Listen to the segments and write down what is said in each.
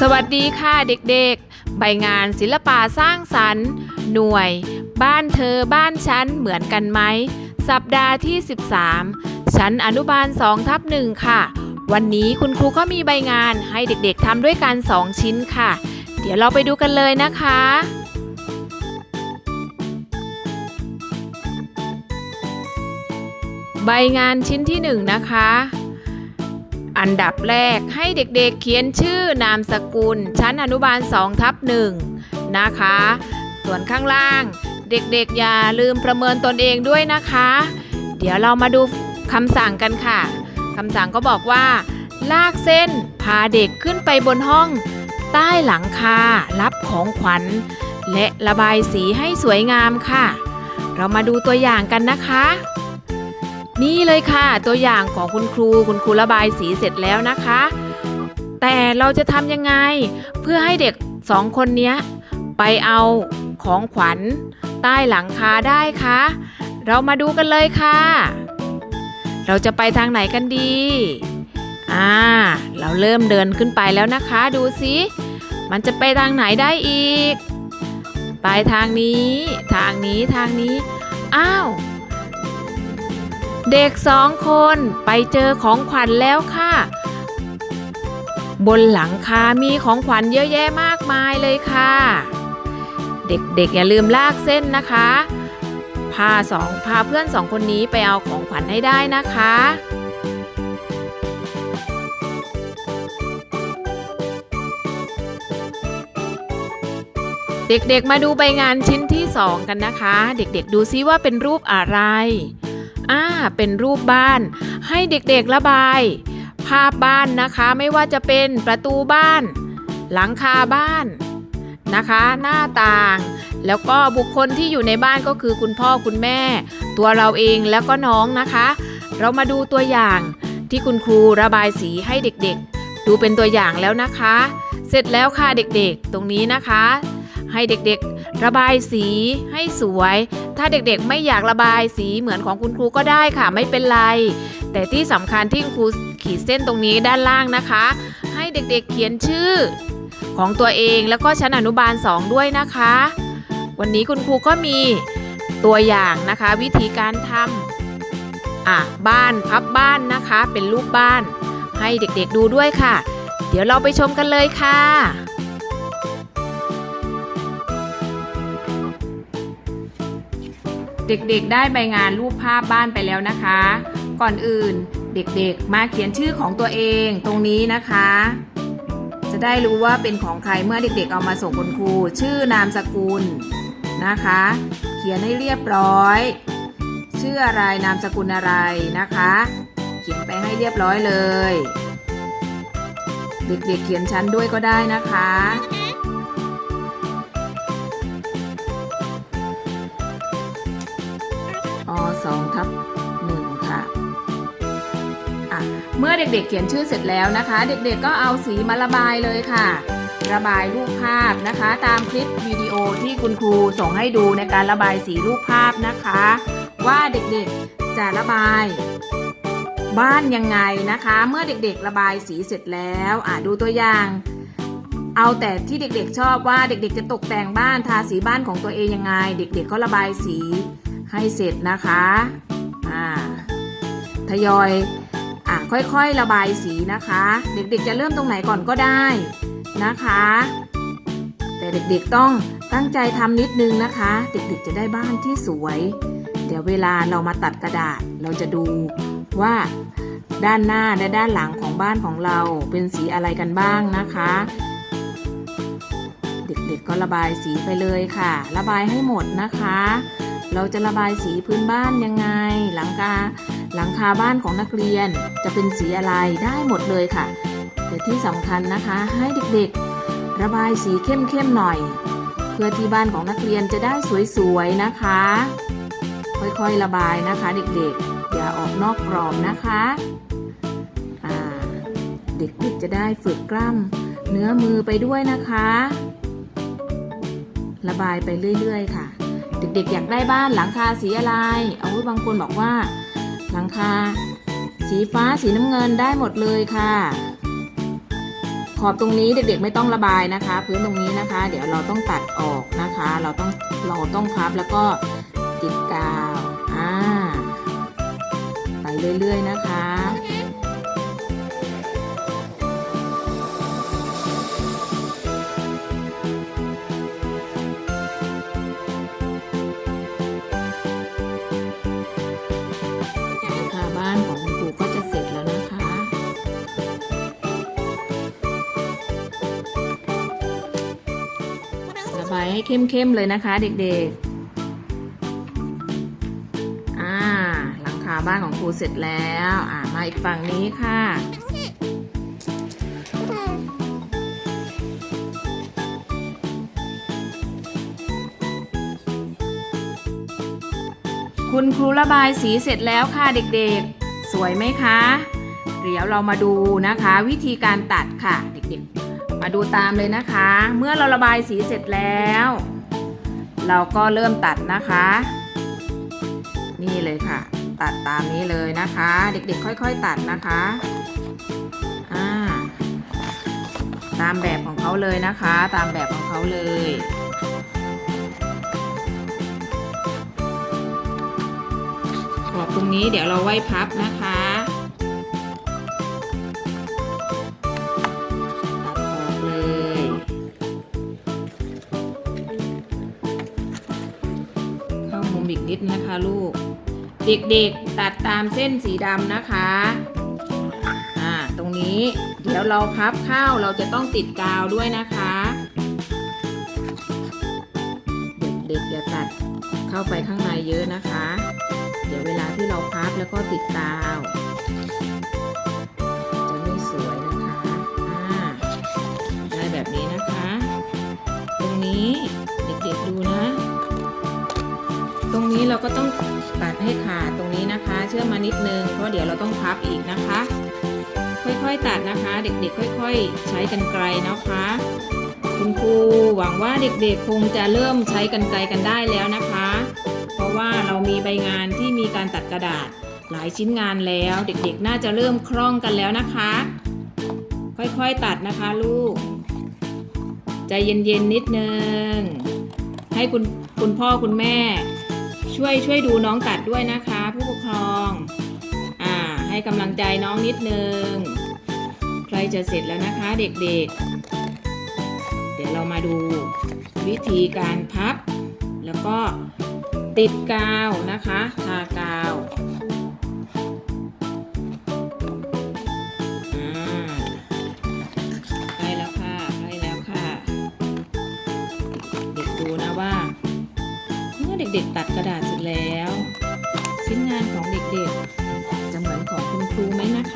สวัสดีค่ะเด็กๆ ใบงานศิลปะสร้างสรรค์ หน่วย บ้านเธอบ้านฉันเหมือนกันไหม สัปดาห์ที่ 13 ชั้นอนุบาล2ทับ1ค่ะ วันนี้คุณครูก็มีใบงานให้เด็กๆทำด้วยกัน 2 ชิ้นค่ะ เดี๋ยวเราไปดูกันเลยนะคะ ใบงานชิ้นที่ 1 นะคะ อันดับแรกให้เด็กๆเขียนชื่อนามสกุล ชั้นอนุบาล2ทับ1นะคะ ส่วนข้างล่าง เด็กๆอย่าลืมประเมินตนเองด้วยนะคะ เดี๋ยวเรามาดูคำสั่งกันค่ะคำสั่งก็บอกว่า ลากเส้นพาเด็กขึ้นไปบนห้อง ใต้หลังคารับของขวัญ และระบายสีให้สวยงามค่ะ เรามาดูตัวอย่างกันนะคะ นี่เลยค่ะ ตัวอย่างของคุณครูคุณครูระบายสีเสร็จแล้วนะคะ แต่เราจะทำยังไง เพื่อให้เด็กสองคนเนี้ยไปเอาของขวัญใต้หลังคาได้คะเรามาดูกันเลยค่ะ เราจะไปทางไหนกันดี อ่า เราเริ่มเดินขึ้นไปแล้วนะคะ ดูสิ มันจะไปทางไหนได้อีก ไปทางนี้ ทางนี้ ทางนี้ อ้าว เด็กสองคนไปเจอของขวัญแล้วค่ะ บนหลังคา มีของขวัญเยอะแยะมากมายเลยค่ะ เด็กๆ อย่าลืมลากเส้นนะคะ พาสองพาเพื่อนสองคนนี้ไปเอาของขวัญให้ได้นะคะเด็กๆ มาดูใบงานชิ้นที่สองกันนะคะ เด็กๆ ดูซิว่าเป็นรูปอะไร อ่าเป็นรูปบ้าน ให้เด็กๆระบาย ภาพบ้านนะคะไม่ว่าจะเป็นประตูบ้าน หลังคาบ้านนะคะ หน้าต่าง แล้วก็บุคคลที่อยู่ในบ้านก็คือคุณพ่อคุณแม่ ตัวเราเองแล้วก็น้องนะคะ เรามาดูตัวอย่างที่คุณครูระบายสีให้เด็กๆ ดูเป็นตัวอย่างแล้วนะคะ เสร็จแล้วค่ะเด็กๆ ตรงนี้นะคะ ให้เด็กๆ ระบายสีให้สวย ถ้าเด็กๆไม่อยากระบายสีเหมือนของคุณครูก็ได้ค่ะไม่เป็นไร แต่ที่สำคัญที่คุณครูขีดเส้นตรงนี้ด้านล่างนะคะ ให้เด็กๆเขียนชื่อ ของตัวเองแล้วก็ชั้นอนุบาล 2 ด้วยนะคะ วันนี้คุณครูก็มีตัวอย่างนะคะ วิธีการทำอะบ้านพับบ้านนะคะ เป็นรูปบ้าน ให้เด็กๆดูด้วยค่ะ เดี๋ยวเราไปชมกันเลยค่ะ เด็กๆ ได้ใบงานรูปภาพบ้านไปแล้วนะคะ ก่อนอื่นเด็กๆ มาเขียนชื่อของตัวเองตรงนี้นะคะ จะได้รู้ว่าเป็นของใครเมื่อเด็กๆ เอามาส่งคุณครู ชื่อนามสกุลนะคะ เขียนให้เรียบร้อย ชื่ออะไรนามสกุลอะไรนะคะ เขียนไปให้เรียบร้อยเลย เด็กๆเขียนชั้นด้วยก็ได้นะคะ 2ทับ1ค่ะอะ เมื่อเด็กๆเขียนชื่อเสร็จแล้วนะคะ เด็กๆก็เอาสีมาระบายเลยค่ะ ระบายรูปภาพนะคะ ตามคลิปวิดีโอที่คุณครูส่งให้ดูในการระบายสีรูปภาพนะคะ ว่าเด็กๆจะระบายบ้านยังไงนะคะ เมื่อเด็กๆระบายสีเสร็จแล้วอะดูตัวอย่าง เอาแต่ที่เด็กๆชอบว่าเด็กๆจะตกแต่งบ้านทาสีบ้านของตัวเองยังไง เด็กๆก็ระบายสี ให้เสร็จนะคะอ่าทยอยอะค่อยๆระบายสีนะคะ เด็กๆจะเริ่มตรงไหนก่อนก็ได้นะคะ แต่เด็กๆต้องตั้งใจทำนิดนึงนะคะ เด็กๆจะได้บ้านที่สวย เดี๋ยวเวลาเรามาตัดกระดาษเราจะดูว่าด้านหน้าและด้านหลังของบ้านของเราเป็นสีอะไรกันบ้างนะคะ เด็กๆก็ระบายสีไปเลยค่ะ ระบายให้หมดนะคะ เราจะระบายสีพื้นบ้านยังไง หลังคาหลังคาบ้านของนักเรียนจะเป็นสีอะไรได้หมดเลยค่ะ แต่ที่สำคัญนะคะให้เด็กๆ ระบายสีเข้มๆหน่อย เพื่อที่บ้านของนักเรียนจะได้สวยๆนะคะ ค่อยๆระบายนะคะเด็กๆ อย่าออกนอกกรอบนะคะเด็กๆจะได้ฝึกกล้ามเนื้อมือไปด้วยนะคะ ระบายไปเรื่อย ๆ ค่ะ เด็กๆอยากได้บ้านหลังคาสีอะไร เอาบางคนบอกว่า หลังคา สีฟ้าสีน้ำเงินได้หมดเลยค่ะ ขอบตรงนี้เด็กๆไม่ต้องระบายนะคะ พื้นตรงนี้นะคะ เดี๋ยวเราต้องตัดออกนะคะ เราต้องเราต้องพับแล้วก็ติดกาวอ่าไปเรื่อยๆนะคะ เข้มๆเลยนะคะ เด็กๆ อ่า หลังคาบ้านของครูเสร็จแล้ว อ่ามาอีกฝั่งนี้ค่ะคุณครูระบายสีเสร็จแล้วค่ะเด็กๆ สวยไหมคะ เดี๋ยวเรามาดูนะคะ วิธีการตัดค่ะ มาดูตามเลยนะคะ เมื่อเราระบายสีเสร็จแล้ว เราก็เริ่มตัดนะคะ นี่เลยค่ะ ตัดตามนี้เลยนะคะ เด็กๆค่อย ๆ ตัดนะคะาตามแบบของเขาเลยนะคะ ตามแบบของเขาเลยขอบตรงนี้เดี๋ยวเราไว้พับนะคะ นะคะลูก เด็กๆตัดตามเส้นสีดำนะคะอ่าตรงนี้เดี๋ยวเราพับข้าวเราจะต้องติดกาวด้วยนะคะ เด็กๆอย่าตัดเข้าไปข้างในเยอะนะคะ เดี๋ยวเวลาที่เราพับแล้วก็ติดกาว รงนี้เราก็ต้องตัดให้ขาดตรงนี้นะคะ เชื่อมมานิดนึงเพราะเดี๋ยวเราต้องพับอีกนะคะ ค่อยๆตัดนะคะ เด็กๆ ค่อย ๆ ใช้กันไกลนะคะ คุณครูหวังว่าเด็กๆ คงจะเริ่มใช้กันไกลกันได้แล้วนะคะ เพราะว่าเรามีใบงานที่มีการตัดกระดาษหลายชิ้นงานแล้ว เด็กๆ น่าจะเริ่มคล่องกันแล้วนะคะ ค่อยๆตัดนะคะลูก ใจเย็นๆนิดนึง ให้คุณคุณพ่อคุณแม่ ช่วยช่วยดูน้องตัดด้วยนะคะ ผู้ปกครองอ่าให้กำลังใจน้องนิดนึง ใกล้จะเสร็จแล้วนะคะเด็กๆเดี๋ยวเรามาดูวิธีการพับ แล้วก็ติดกาวนะคะทากาวอ่าใกล้แล้วค่ะใกล้แล้วค่ะเด็กดูนะว่าเมื่อเด็กๆตัดกระดาษ แล้ว ชิ้นงานของเด็กๆ จะเหมือนของคุณครูไหมนะคะ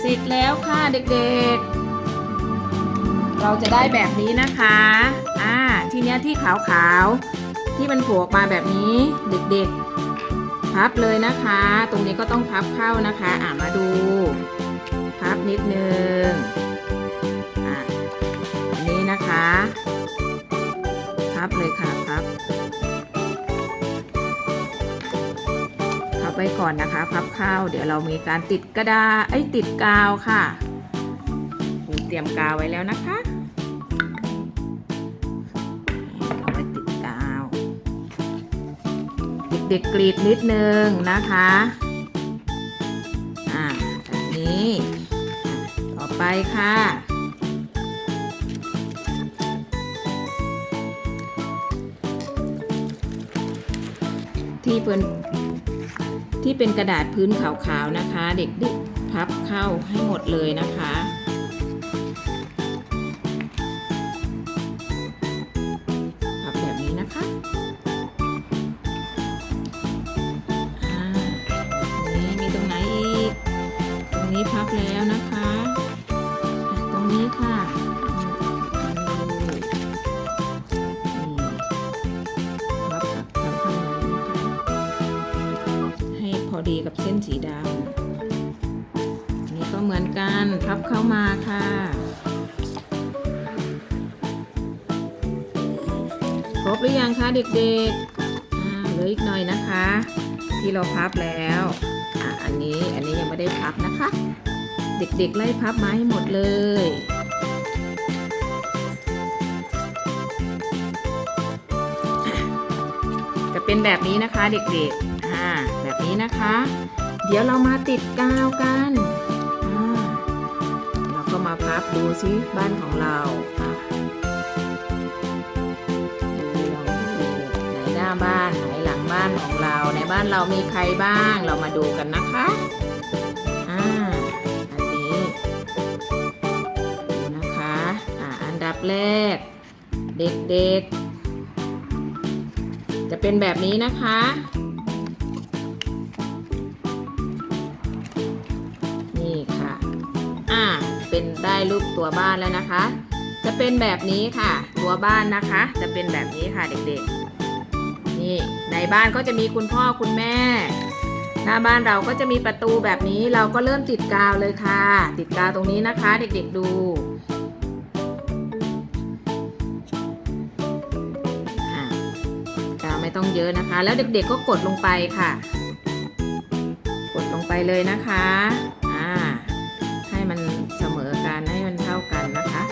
เสร็จแล้วค่ะเด็กๆ เราจะได้แบบนี้นะคะ อ่า ทีเนี้ยที่ขาวๆ ที่มันโผล่ออกมาแบบนี้เด็กๆ พับเลยนะคะ ตรงนี้ก็ต้องพับเข้านะคะ อ่ามาดู พับนิดนึง อะอันนี้นะคะ พับเลยค่ะ พับ ไว้ก่อนนะคะ พับข้าวเดี๋ยวเรามีการติดกระดาษไอ้ติดกาวค่ะเตรียมกาวไว้แล้วนะคะเอาไปติดกาว เด็กๆกรีดนิดนึงนะคะอ่าแบบนี้ต่อไปค่ะที่เป็น ที่เป็นกระดาษพื้นขาวๆนะคะ เด็กๆพับเข้าให้หมดเลยนะคะ ดีกับเส้นสีดำนี่ก็เหมือนกันพับเข้ามาค่ะครบหรือยังคะเด็กๆเหลืออีกหน่อยนะคะ ที่เราพับแล้วออันนี้อันนี้ยังไม่ได้พับนะคะ เด็กๆไล่พับมาให้หมดเลยจะเป็นแบบนี้นะคะเด็กๆอ่า แบบนี้นะคะ เดี๋ยวเรามาติดกาวกันเราก็มาพับดูซิบ้านของเราดูลองดูไหนหน้าบ้านไหนหลังบ้านของเรา ในบ้านเรามีใครบ้าง เรามาดูกันนะคะอันนี้ดูนะคะอันดับแรก เด็กๆ จะเป็นแบบนี้นะคะ ได้รูปตัวบ้านแล้วนะคะ จะเป็นแบบนี้ค่ะ ตัวบ้านนะคะ จะเป็นแบบนี้ค่ะเด็กๆ นี่ในบ้านก็จะมีคุณพ่อคุณแม่ หน้าบ้านเราก็จะมีประตูแบบนี้เราก็เริ่มติดกาวเลยค่ะ ติดกาวตรงนี้นะคะ เด็กๆดูกาวไม่ต้องเยอะนะคะ แล้วเด็กๆก็กดลงไปค่ะ กดลงไปเลยนะคะ อ่า กันนะคะ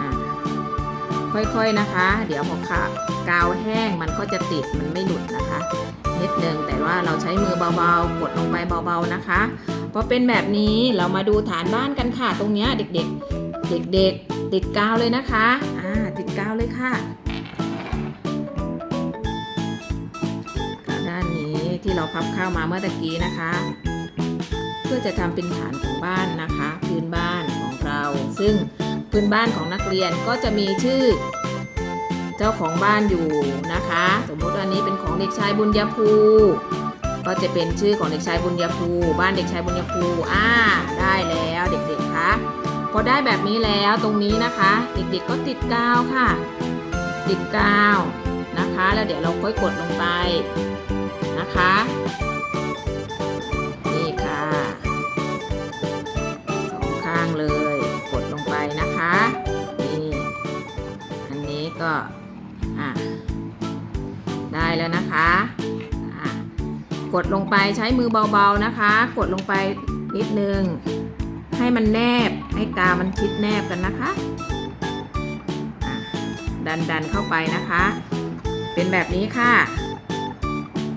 อะค่อยๆนะคะ เดี๋ยวพอค่ะกาวแห้งมันก็จะติดมันไม่หลุดนะคะนิดนึงแต่ว่าเราใช้มือเบาๆ กดลงไปเบาๆนะคะพอเป็นแบบนี้เรามาดูฐานบ้านกันค่ะ ตรงนี้เด็กๆ เด็กๆ ติดกาวเลยนะคะอ่าติดกาวเลยค่ะกาวด้านนี้ที่เราพับเข้ามาเมื่อตะกี้นะคะ เพื่อจะทำเป็นฐานของบ้านนะคะ พื้นบ้านของเรา ซึ่งพื้นบ้านของนักเรียนก็จะมีชื่อ เจ้าของบ้านอยู่นะคะ สมมุติวันนี้เป็นของเด็กชายบุญยภูก็จะเป็นชื่อของเด็กชายบุญยภูบ้านเด็กชายบุญยภูอ่าได้แล้วเด็กๆคะพอได้แบบนี้แล้วตรงนี้นะคะ เด็กๆก็ติดกาวค่ะ ติดกาวนะคะ แล้วเดี๋ยวเราค่อยกดลงไปนะคะ ก็อะได้แล้วนะคะอะกดลงไปใช้มือเบาๆนะคะ กดลงไปนิดนึง ให้มันแนบให้กามันชิดแนบกันนะคะะดันดันเข้าไปนะคะ เป็นแบบนี้ค่ะ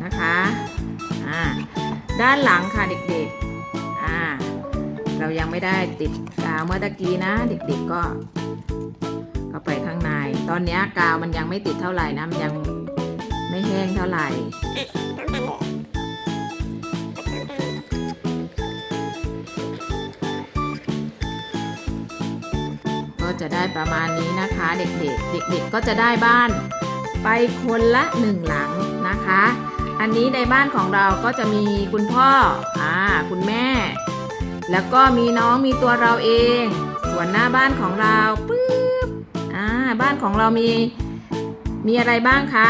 นะคะอ่าด้านหลังค่ะเด็กๆอ่าเรายังไม่ได้ติดกาวเมื่อตะกี้นะ เด็กๆก็ เข้าไปข้างใน ตอนนี้กาวมันยังไม่ติดเท่าไหร่นะมันยังไม่แห้งเท่าไหร่ก็จะได้ประมาณนี้นะคะเด็กๆ เด็ก ๆ ก็จะได้บ้านไปคนละหนึ่งหลังนะคะ อันนี้ในบ้านของเราก็จะมีคุณพ่ออ่าคุณแม่ แล้วก็มีน้องมีตัวเราเอง ส่วนหน้าบ้านของเราปึ๊ บ้านของเรามี มีอะไรบ้างคะ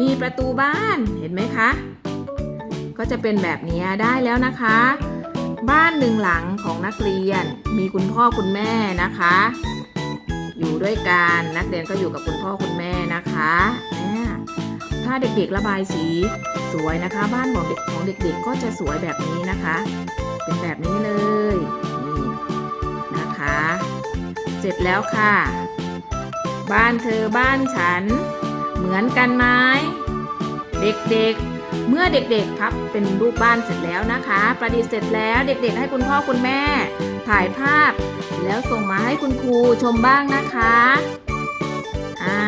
มีประตูบ้านเห็นไหมคะ ก็จะเป็นแบบนี้ได้แล้วนะคะ บ้านหนึ่งหลังของนักเรียน มีคุณพ่อคุณแม่นะคะ อยู่ด้วยกันนักเรียนก็อยู่กับคุณพ่อคุณแม่นะคะถ้าเด็กๆระบายสีสวยนะคะ บ้านของเด็กของเด็กๆก็จะสวยแบบนี้นะคะ เป็นแบบนี้เลยนี่นะคะ เสร็จแล้วค่ะ บ้านเธอบ้านฉัน เหมือนกันไหมเด็กๆ เมื่อเด็กๆพับเป็นรูปบ้านเสร็จแล้วนะคะ ประดิษฐ์เสร็จแล้วเด็กๆ ให้คุณพ่อคุณแม่ ถ่ายภาพ แล้วส่งมาให้คุณครูชมบ้างนะคะอ่า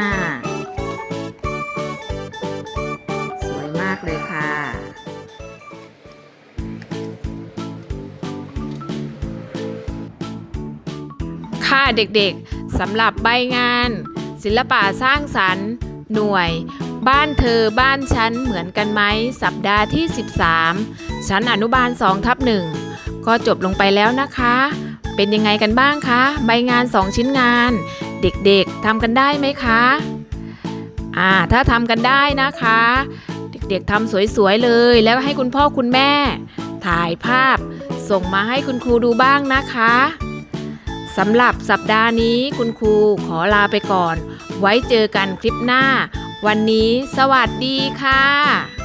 สวยมากเลยค่ะค่ะเด็กๆสำหรับใบงาน ศิลปะสร้างสรรค์ หน่วย บ้านเธอบ้านฉันเหมือนกันไหม สัปดาห์ที่ 13 ชั้นอนุบาล2ทับ1ก็จบลงไปแล้วนะคะ เป็นยังไงกันบ้างคะ ใบงาน 2 ชิ้นงาน เด็กๆทำกันได้ไหมคะอ่าถ้าทำกันได้นะคะ เด็กๆทำสวยๆเลยแล้วให้คุณพ่อคุณแม่ ถ่ายภาพ ส่งมาให้คุณครูดูบ้างนะคะ สำหรับสัปดาห์นี้คุณครูขอลาไปก่อน ไว้เจอกันคลิปหน้า วันนี้สวัสดีค่ะ